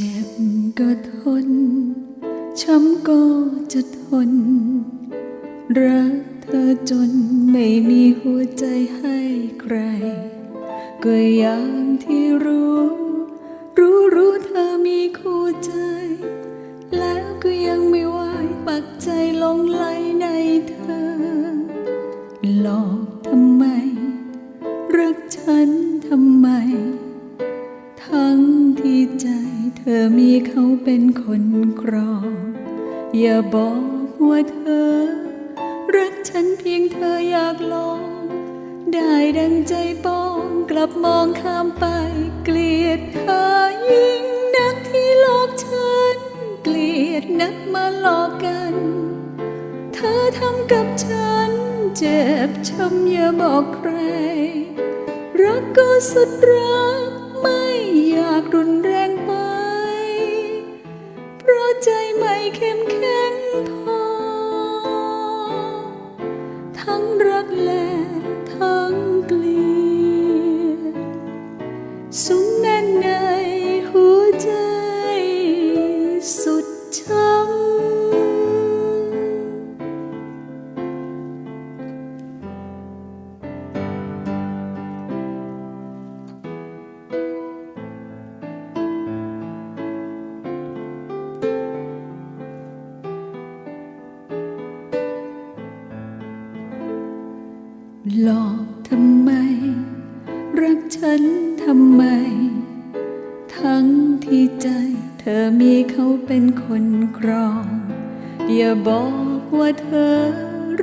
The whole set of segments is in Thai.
จ็บก็ทน ช้ำก็จะทน รักเธอจนไม่มีหัวใจให้ใคร ก็อย่างที่รู้ รู้รู้เธอมีคู่ใจ แล้วก็ยังไม่ไหวปักใจลงไหล ธอมีเขาเป็นคนครอง อย่าบอกว่าเธอ รักฉันเพียงเธออยากลอง ได้ดังใจปองกลับมองข้ามไป เกลียดเธอยิ่งนักที่หลอกฉัน เกลียดนักมาหลอกกัน เธอทำกับฉัน เจ็บช้ำอย่าบอกใคร รักก็สุดรัก สุงแน่นในหัวใจสุดช้ำหลอกทำไม รักฉัน ทำไม ทั้งที่ใจเธอมีเขาเป็นคนครอง อย่าบอกว่าเธอ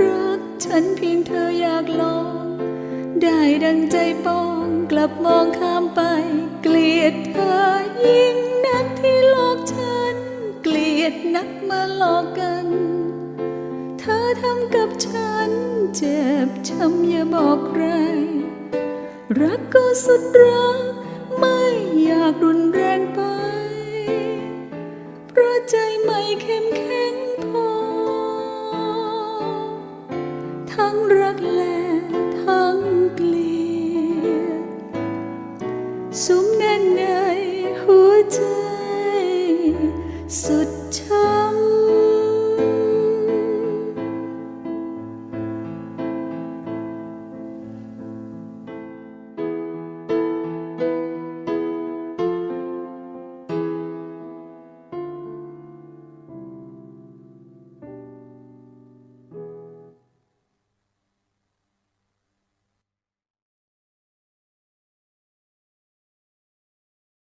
รักฉันเพียงเธออยากลอง ได้ดังใจปองกลับมองข้ามไป เกลียดเธอยิ่งนักที่หลอกฉัน เกลียดนักมาหลอกกัน เธอทำกับฉัน เจ็บช้ำอย่าบอกใคร รักก็สุดรัก ไม่อยากรุนแรงไป เพราะใจไม่เข้มแข็งพอ ทั้งรักและทั้งเกลียดสุมแน่นในหัวใจ